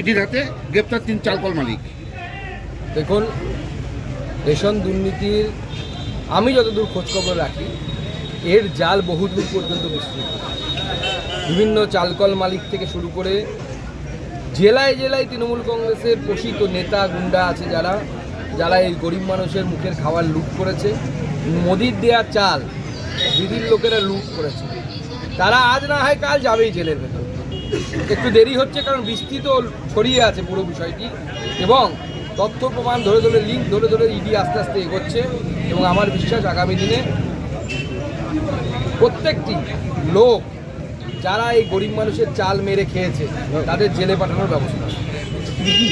ইডির হাতে গ্রেপ্তার তিন চালকল মালিক। দেখুন, রেশন দুর্নীতির, আমি যতদূর খোঁজখবর রাখি, এর জাল বহুদূর পর্যন্ত বিস্তৃত। বিভিন্ন চালকল মালিক থেকে শুরু করে জেলায় জেলায় তৃণমূল কংগ্রেসের পোষিত নেতা, গুন্ডা আছে যারা যারা এই গরিব মানুষের মুখের খাবার লুট করেছে, মোদির দেয়া চাল, দিদির লোকেরা লুট করেছে। তারা আজ না হয় কাল যাবেই জেলের ভেতর। একটু দেরি হচ্ছে কারণ বিস্তৃত ছড়িয়ে আছে পুরো বিষয়টি এবং তথ্য প্রমাণ ধরে ধরে লিঙ্ক ধরে ধরে ইডি আস্তে আস্তে এগোচ্ছে এবং আমার বিশ্বাস আগামী দিনে প্রত্যেকটি লোক, যারা এই গরিব মানুষের চাল মেরে খেয়েছে, তাদের জেলে পাঠানোর ব্যবস্থা।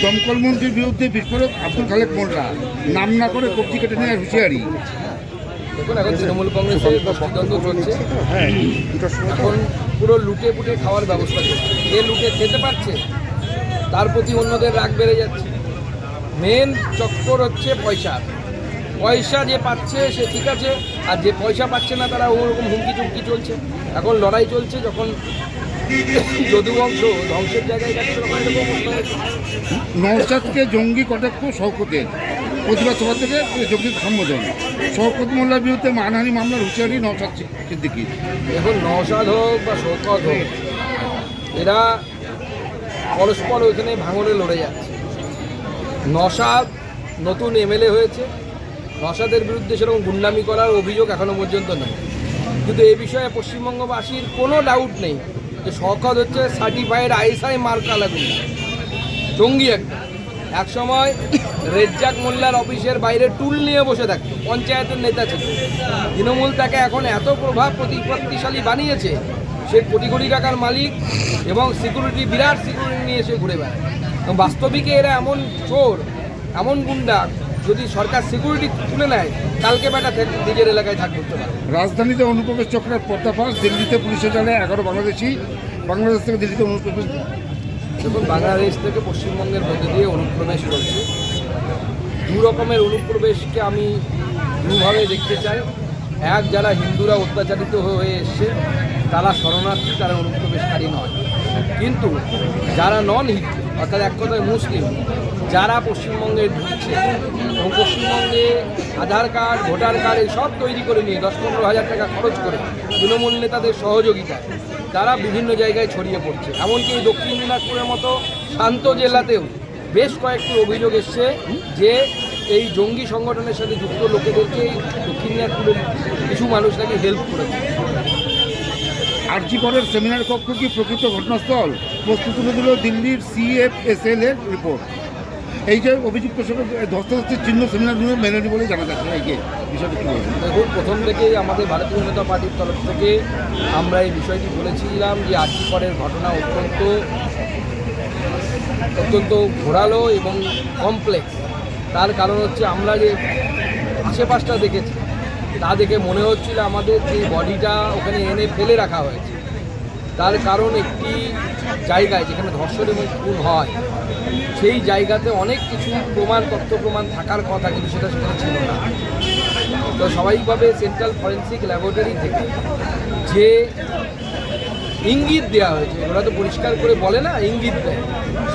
দমকল মন্ত্রীর বিরুদ্ধে বিস্ফোরক আব্দুল খালেক মোল্লা, নাম না করে কবজি নেওয়ার হুঁশিয়ারি দেখুন এখন তৃণমূল কংগ্রেসের সিদ্ধান্ত চলছে। এখন পুরো লুটে পুটে খাওয়ার ব্যবস্থা চলছে। যে লুটে খেতে পারছে তার প্রতি অন্যদের রাগ বেড়ে যাচ্ছে। মেন চক্কর হচ্ছে পয়সা। পয়সা যে পাচ্ছে সে ঠিক আছে আর যে পয়সা পাচ্ছে না তারা ওরকম হুমকি চুমকি চলছে। এখন লড়াই চলছে যখন যদুবংশ ধ্বংসের জায়গায় যাচ্ছে তখন এরকম হয়েছে। জঙ্গি কটাক্ষ শওকতের। প্রতিবাদ সভা থেকে জঙ্গি সম্বোধন শওকত মোল্লার বিরুদ্ধে মানহানি মামলার হুঁশিয়ারি নওশাদ সিদ্দিকি। দেখুন নওশাদ হোক বা শৌকত হোক, এরা পরস্পর ওইখানে ভাঙনে লড়ে যাচ্ছে। নসাদ নতুন এমএলএ হয়েছে। নসাদের বিরুদ্ধে সেরকম গুন্ডামি করার অভিযোগ এখনও পর্যন্ত নেই। কিন্তু এই বিষয়ে পশ্চিমবঙ্গবাসীর কোনো ডাউট নেই যে শওকত হচ্ছে সার্টিফাইড আইএসআই মার্কালা গুন্ডা। জঙ্গি একটা এক সময় রেজ্জাক মোল্লার অফিসের বাইরে টুল নিয়ে বসে থাকতো, পঞ্চায়েতের নেতা ছিল। তৃণমূল তাকে এখন এত প্রভাব প্রতিপত্তিশালী বানিয়েছে, সে কোটি কোটি টাকার মালিক এবং সিকিউরিটি, বিরাট সিকিউরিটি নিয়ে এসে ঘুরে বেড়ায়। বাস্তবিকে এরা এমন চোর, এমন গুন্ডা, যদি সরকার সিকিউরিটি তুলে নেয়, কালকে বেটা নিজের এলাকায় থাক করতে পারে রাজধানীতে অনুপ্রবেশ চক্রের পর্দাফাশ, দিল্লিতে পুলিশের জালে এগারো বাংলাদেশি, বাংলাদেশ থেকে দিল্লিতে অনুপ্রবেশ দেখুন, বাংলাদেশ থেকে পশ্চিমবঙ্গের মধ্যে দিয়ে অনুপ্রবেশ চলছে। দু রকমের অনুপ্রবেশকে আমি দুভাবে দেখতে চাই। এক, যারা হিন্দুরা অত্যাচারিত হয়ে এসছে, তারা শরণার্থী, তারা অনুপ্রবেশকারী নয়। কিন্তু যারা নন হিন্দু অর্থাৎ এক কথায় মুসলিম, যারা পশ্চিমবঙ্গে ঢুকছে এবং পশ্চিমবঙ্গে আধার কার্ড, ভোটার কার্ড সব তৈরি করে নিয়ে দশ পনেরো হাজার টাকা খরচ করে তৃণমূল নেতাদের সহযোগিতা তারা বিভিন্ন জায়গায় ছড়িয়ে পড়ছে। এমনকি দক্ষিণ দিনাজপুরের মতো শান্ত জেলাতেও বেশ কয়েকটি অভিযোগ এসছে যে এই জঙ্গি সংগঠনের সাথে যুক্ত লোকেদেরকে দক্ষিণ দিনাজপুরের কিছু মানুষ নাকি হেল্প করেছে। আরজি করের সেমিনার কক্ষ কি প্রকৃত ঘটনাস্থল? প্রস্তুত তুলে দিল দিল্লির সিএফএসএল এর রিপোর্ট এই যে অভিযুক্ত সঙ্গে ধস্তাধস্তির চিহ্ন সেমিনার রুমে মেলেনি বলে জানা যাচ্ছে এই যে বিষয়টা কী দেখুন প্রথম থেকেই আমাদের ভারতীয় জনতা পার্টির তরফ থেকে আমরা এই বিষয়টি বলেছিলাম যে আর্জি করের ঘটনা অত্যন্ত অত্যন্ত ঘোরালো এবং কমপ্লেক্স তার কারণ হচ্ছে আমরা যে আশেপাশটা দেখেছি, তা দেখে মনে হচ্ছিল আমাদের যে বডিটা ওখানে এনে ফেলে রাখা হয়েছে। তার কারণ একটি জায়গায় যেখানে ধর্ষণ এবং খুন হয়, সেই জায়গাতে অনেক কিছু প্রমাণ, তথ্য প্রমাণ থাকার কথা কিন্তু সেটা সেখানে ছিল না। তো স্বাভাবিকভাবে সেন্ট্রাল ফরেন্সিক ল্যাবরেটরি থেকে যে ইঙ্গিত দেওয়া হয়েছে, ওরা তো পরিষ্কার করে বলে না, ইঙ্গিত দেয়।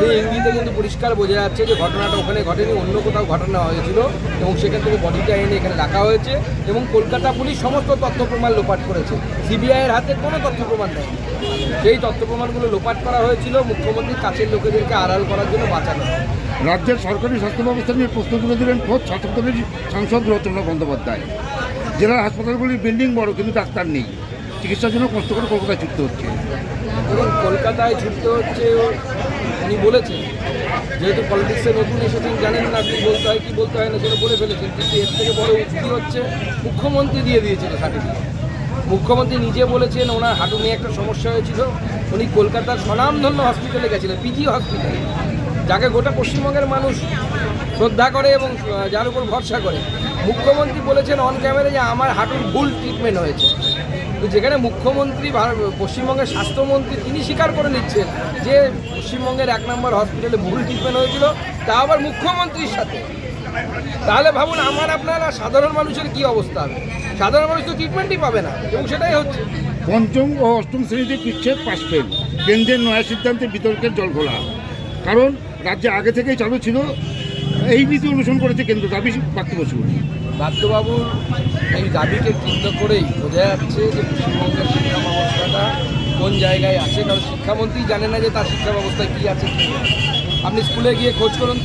সেই ইঙ্গিতে কিন্তু পরিষ্কার বোঝা যাচ্ছে যে ঘটনাটা ওখানে ঘটেনি অন্য কোথাও ঘটনা হয়েছিল এবং সেখান থেকে বডিটা এনে এখানে রাখা হয়েছে এবং কলকাতা পুলিশ সমস্ত তথ্য প্রমাণ লোপাট করেছে। সিবিআইয়ের হাতে কোনো তথ্য প্রমাণ নেই সেই তথ্য প্রমাণগুলো লোপাট করা হয়েছিল মুখ্যমন্ত্রীর কাছের লোকেদেরকে আড়াল করার জন্য বাঁচানো রাজ্যের সরকারি স্বাস্থ্য ব্যবস্থা নিয়ে প্রশ্ন তুলে দিলেন খোঁজ শাসক দলের সাংসদ রচন্দ্র বন্দ্যোপাধ্যায়। জেলার হাসপাতালগুলির বিল্ডিং বড় কিন্তু ডাক্তার নেই। চিকিৎসার জন্য কষ্ট করে কলকাতায় ছুটতে হচ্ছে। এবং কলকাতায় ছুটতে হচ্ছে উনি বলেছেন, যেহেতু পলিটিক্সে নতুন এসেছেন, জানেন না কি বলতে হয়, কি বলতে হয় না সেটা বলে ফেলেছেন। কিন্তু এর থেকে বড় উক্তি হচ্ছে, মুখ্যমন্ত্রী দিয়ে দিয়েছিল সার্টিফিকেট মুখ্যমন্ত্রী নিজে বলেছেন, ওনার হাঁটু নিয়ে একটা সমস্যা হয়েছিল। উনি কলকাতার স্বনামধন্য হসপিটালে গেছিলেন পিজি হসপিটালে যাকে গোটা পশ্চিমবঙ্গের মানুষ শ্রদ্ধা করে এবং যার উপর ভরসা করে। মুখ্যমন্ত্রী বলেছেন অন ক্যামেরা যে আমার হাঁটুর ভুল ট্রিটমেন্ট হয়েছে। যেখানে মুখ্যমন্ত্রী পশ্চিমবঙ্গের স্বাস্থ্যমন্ত্রী তিনি স্বীকার করে নিচ্ছেন যে পশ্চিমবঙ্গের এক নম্বর হসপিটালে ভুল ট্রিটমেন্ট হয়েছিল, তা আবার মুখ্যমন্ত্রীর সাথে। তাহলে ভাবুন, আমার, আপনারা সাধারণ মানুষের কি অবস্থা হবে? সাধারণ মানুষ তো ট্রিটমেন্টই পাবে না, এবং সেটাই হচ্ছে। পঞ্চম ও অষ্টম শ্রেণীতে পিচ্ছে পাশ ফেল কেন্দ্রের নয়া সিদ্ধান্তে বিতর্কের জল ঘোলা। কারণ রাজ্যে আগে থেকেই চালু ছিল, এই নীতি অনুসরণ করেছে কেন্দ্র দাবি প্রাপ্ত বসু বাদ্যবাবুর এই দাবিকে কেন্দ্র করেই বোঝা যাচ্ছে যে পশ্চিমবঙ্গের শিক্ষা ব্যবস্থাটা কোন জায়গায় আছে, কারণ শিক্ষামন্ত্রী জানে না যে তার শিক্ষা ব্যবস্থায় কী আছে, কী। আপনি স্কুলে গিয়ে খোঁজ করুন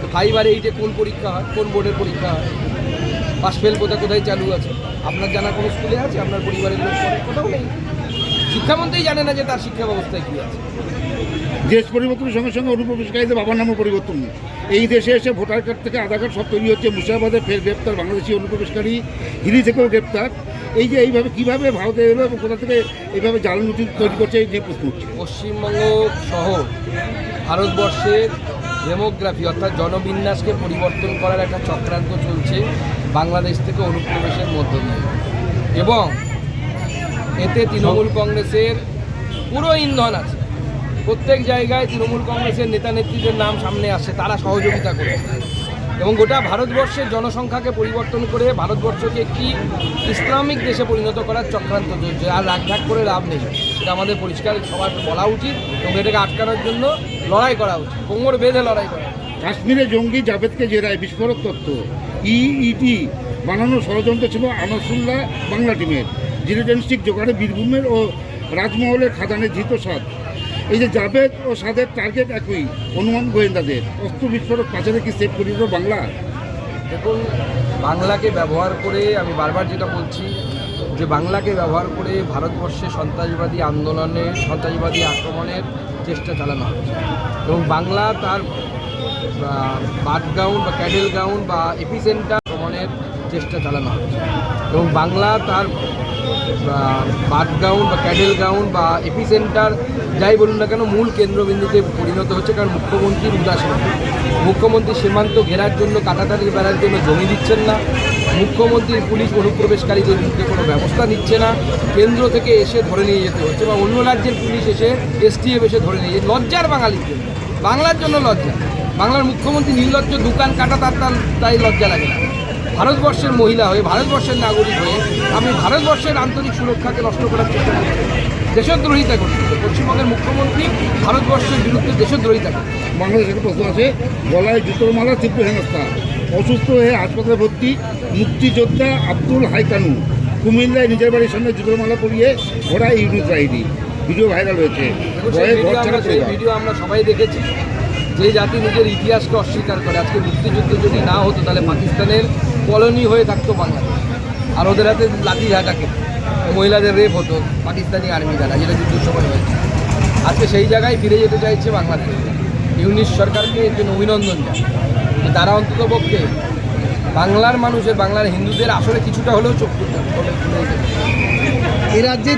তো ফাইভ আর এইটে কোন পরীক্ষা হয়, কোন বোর্ডের পরীক্ষা হয় পাশ ফেল কোথায় কোথায় চালু আছে আপনার জানা কোনো স্কুলে আছে আপনার পরিবারের লোক? কোথাও নেই শিক্ষামন্ত্রী জানে না যে তার শিক্ষা ব্যবস্থায় কী আছে। দেশ পরিবর্তনের সঙ্গে সঙ্গে অনুপ্রবেশকারীদের বাবার নামও পরিবর্তন। এই দেশে এসে ভোটার কার্ড থেকে আধার কার্ড সব তৈরি হচ্ছে মুর্শিদাবাদে ফের গ্রেপ্তার বাংলাদেশি অনুপ্রবেশকারী হিলি থেকেও গ্রেপ্তার। এই যে এইভাবে কীভাবে ভারতে এলো এবং কোথা থেকে এইভাবে জাল নথি তৈরি করছে এই নিয়ে প্রশ্ন উঠছে। পশ্চিমবঙ্গ সহ ভারতবর্ষের ডেমোগ্রাফি অর্থাৎ জনবিন্যাসকে পরিবর্তন করার একটা চক্রান্ত চলছে বাংলাদেশ থেকে অনুপ্রবেশের মধ্য দিয়ে। এবং এতে তৃণমূল কংগ্রেসের পুরো ইন্ধন আছে। প্রত্যেক জায়গায় তৃণমূল কংগ্রেসের নেতা নেত্রীদের নাম সামনে আসে তারা সহযোগিতা করে। এবং গোটা ভারতবর্ষের জনসংখ্যাকে পরিবর্তন করে ভারতবর্ষকে একটি ইসলামিক দেশে পরিণত করার চক্রান্ত চলছে, আর রাগঢাক করে লাভ নেই। এটা আমাদের পরিষ্কার সবার বলা উচিত এবং এটাকে আটকানোর জন্য লড়াই করা উচিত, কোমর বেঁধে লড়াই করা কাশ্মীরে জঙ্গি জাভেদকে জেরায় বিস্ফোরক তত্ত্ব ইইটি বানানোর ষড়যন্ত্র ছিল আনসুল্লাহ বাংলা টিমের। জিরোটেন স্টিক জোগাড়ে বীরভূমের ও রাজমহলের খাদানে ধৃত সাদ এই যে জাভেদ ও সাদের টার্গেট একই অনুমান গোয়েন্দাদের। অস্ত্র বিস্ফোরক পাচারে কি সেভ করিল বাংলা? দেখুন, বাংলাকে ব্যবহার করে আমি বারবার যেটা বলছি, যে বাংলাকে ব্যবহার করে ভারতবর্ষে সন্ত্রাসবাদী আন্দোলনে, সন্ত্রাসবাদী আক্রমণের চেষ্টা চালানো হচ্ছে। এবং বাংলা তার বাট গ্রাউন্ড বা ক্যাডেল গ্রাউন্ড বা এপিসেন্টার আক্রমণের চেষ্টা চালানো হচ্ছে। এবং বাংলা তার বাট গ্রাউন্ড বা ক্যাডেল গ্রাউন্ড বা এপিসেন্টার যাই বলুন না কেন, মূল কেন্দ্রবিন্দুতে পরিণত হচ্ছে কারণ মুখ্যমন্ত্রীর উদাসীন। মুখ্যমন্ত্রী সীমান্ত ঘেরার জন্য, কাটাতালি বেড়ার জন্য জমি দিচ্ছেন না। মুখ্যমন্ত্রীর পুলিশ অনুপ্রবেশকারীদের বিরুদ্ধে কোনো ব্যবস্থা নিচ্ছে না, কেন্দ্র থেকে এসে ধরে নিয়ে যেতে হচ্ছে বা অন্য রাজ্যের পুলিশ এসে এসটিএফ এসে ধরে নিয়ে লজ্জার বাঙালির জন্য। বাংলার জন্য লজ্জা। বাংলার মুখ্যমন্ত্রী নির্লজ্জ, দোকান কাটা তার- তাই লজ্জা লাগে না। ভারতবর্ষের মহিলা হয়ে ভারতবর্ষের নাগরিক হয়ে আপনি ভারতবর্ষের আন্তরিক সুরক্ষাকে নষ্ট করার চেষ্টা করছেন দেশদ্রোহিতা করছেন পশ্চিমবঙ্গের মুখ্যমন্ত্রী ভারতবর্ষের বিরুদ্ধে দেশদ্রোহিতা করছেন বাংলাদেশের প্রশ্ন আছে গলায় জুতোর মালা তীব্র হেনস্থা। অসুস্থ হয়ে হাসপাতালে ভর্তি মুক্তিযোদ্ধা আব্দুল হাইকানু। কুমিল্লায় নিজের বাড়ির সামনে জুতোর মালা পরিয়ে ঘোড়া ইউনিট বাহিনী ভিডিও ভাইরাল হয়েছে। ভিডিও আমরা সবাই দেখেছি। যে জাতি নিজের ইতিহাসকে অস্বীকার করে আজকে মুক্তিযুদ্ধ যদি না হতো তাহলে পাকিস্তানের কলোনি হয়ে থাকতো বাংলাদেশ। আর ওদের হাতে লাঠি ঝাঁটাকে মহিলাদের রেপ হতো, পাকিস্তানি আর্মি দ্বারা, যেটা যুদ্ধ সময় হয়েছে। আজকে সেই জায়গায় ফিরে যেতে চাইছে বাংলাদেশ। ইউনিশ সরকারকে একজন অভিনন্দন যায় তারা অন্তত পক্ষে বাংলার মানুষের, বাংলার হিন্দুদের আসলে কিছুটা হলেও চোখ। এ রাজ্যে